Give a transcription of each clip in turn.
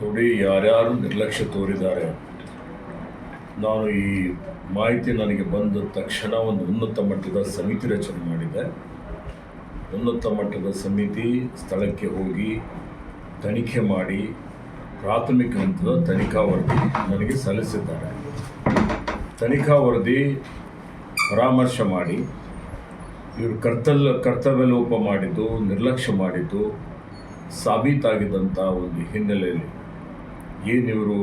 ನೋಡಿ ಯಾರ್ಯಾರು ನಿರ್ಲಕ್ಷ್ಯ ತೋರಿದ್ದಾರೆ. ನಾನು ಈ ಮಾಹಿತಿ ನನಗೆ ಬಂದ ತಕ್ಷಣ ಒಂದು ಉನ್ನತ ಮಟ್ಟದ ಸಮಿತಿ ರಚನೆ ಮಾಡಿದೆ. ಉನ್ನತ ಮಟ್ಟದ ಸಮಿತಿ ಸ್ಥಳಕ್ಕೆ ಹೋಗಿ ತನಿಖೆ ಮಾಡಿ ಪ್ರಾಥಮಿಕ ಹಂತದ ತನಿಖಾ ವರದಿ ನನಗೆ ಸಲ್ಲಿಸಿದ್ದಾರೆ. ತನಿಖಾ ವರದಿ ಪರಾಮರ್ಶೆ ಮಾಡಿ, ಇವರು ಕರ್ತಲ್ ಕರ್ತವ್ಯ ಲೋಪ ಮಾಡಿದ್ದು, ನಿರ್ಲಕ್ಷ್ಯ ಮಾಡಿದ್ದು ಸಾಬೀತಾಗಿದ್ದಂಥ ಒಂದು ಹಿನ್ನೆಲೆಯಲ್ಲಿ ಏನಿವರು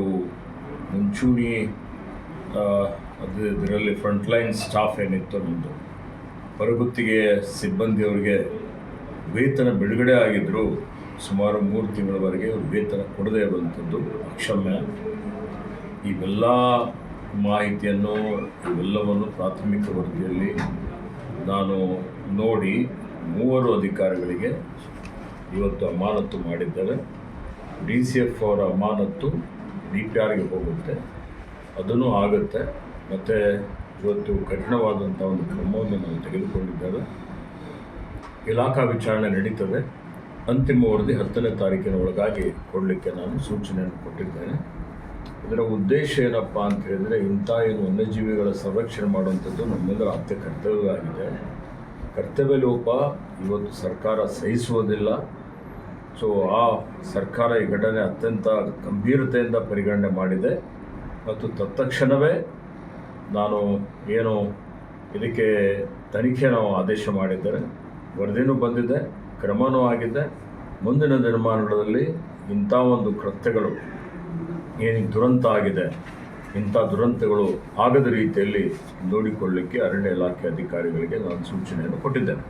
ಮುಂಚೂಣಿ ಅದು ಇದರಲ್ಲಿ ಫ್ರಂಟ್ಲೈನ್ ಸ್ಟಾಫ್ ಏನಿತ್ತು ನಮ್ಮದು ಹೊರಗುತ್ತಿಗೆ ಸಿಬ್ಬಂದಿಯವರಿಗೆ ವೇತನ ಬಿಡುಗಡೆ ಆಗಿದ್ದರು ಸುಮಾರು ಮೂರು ತಿಂಗಳವರೆಗೆ ವೇತನ ಕೊಡದೇ ಇರುವಂಥದ್ದು ಅಕ್ಷಮ್ಯ. ಇವೆಲ್ಲ ಮಾಹಿತಿಯನ್ನು, ಇವೆಲ್ಲವನ್ನು ಪ್ರಾಥಮಿಕ ವರದಿಯಲ್ಲಿ ನಾನು ನೋಡಿ ಮೂವರು ಅಧಿಕಾರಿಗಳಿಗೆ ಇವತ್ತು ಅಮಾನತು ಮಾಡಿದ್ದೇವೆ ಡಿ ಸಿ ಎಫ್ ಅವರ ಅಮಾನತ್ತು ಡಿ ಪಿ ಆರ್ಗೆ ಹೋಗುತ್ತೆ. ಅದನ್ನು ಆಗುತ್ತೆ. ಮತ್ತು ಇವತ್ತು ಕಠಿಣವಾದಂಥ ಒಂದು ಕ್ರಮವನ್ನು ನಾವು ತೆಗೆದುಕೊಂಡಿದ್ದೇವೆ ಇಲಾಖಾ ವಿಚಾರಣೆ ನಡೀತದೆ. ಅಂತಿಮ ವರದಿ ಹತ್ತನೇ ತಾರೀಕಿನ ಒಳಗಾಗಿ ಕೊಡಲಿಕ್ಕೆ ನಾನು ಸೂಚನೆಯನ್ನು ಕೊಟ್ಟಿದ್ದೇನೆ. ಇದರ ಉದ್ದೇಶ ಏನಪ್ಪ ಅಂತ ಹೇಳಿದರೆ, ಇಂಥ ಏನು ವನ್ಯಜೀವಿಗಳ ಸಂರಕ್ಷಣೆ ಮಾಡುವಂಥದ್ದು ನಮ್ಮೆಲ್ಲರ ಅತ್ಯ ಕರ್ತವ್ಯವಾಗಿದೆ. ಕರ್ತವ್ಯ ಲೋಪ ಇವತ್ತು ಸರ್ಕಾರ ಸಹಿಸುವುದಿಲ್ಲ. ಸೊ ಆ ಸರ್ಕಾರ ಈ ಘಟನೆ ಅತ್ಯಂತ ಗಂಭೀರತೆಯಿಂದ ಪರಿಗಣನೆ ಮಾಡಿದೆ. ಮತ್ತು ತತ್ಕ್ಷಣವೇ ನಾನು ಏನು ಇದಕ್ಕೆ ತನಿಖೆ ನಾವು ಆದೇಶ ಮಾಡಿದ್ದೇನೆ ವರದಿನೂ ಬಂದಿದೆ ಕ್ರಮವೂ ಆಗಿದೆ. ಮುಂದಿನ ದಿನಮಾನಗಳಲ್ಲಿ ಇಂಥ ಒಂದು ಕೃತ್ಯಗಳು ಏನು ದುರಂತ ಆಗಿದೆ, ಇಂಥ ದುರಂತಗಳು ಆಗದ ರೀತಿಯಲ್ಲಿ ನೋಡಿಕೊಳ್ಳಿಕ್ಕೆ ಅರಣ್ಯ ಇಲಾಖೆ ಅಧಿಕಾರಿಗಳಿಗೆ ನಾನು ಸೂಚನೆಯನ್ನು ಕೊಟ್ಟಿದ್ದೇನೆ.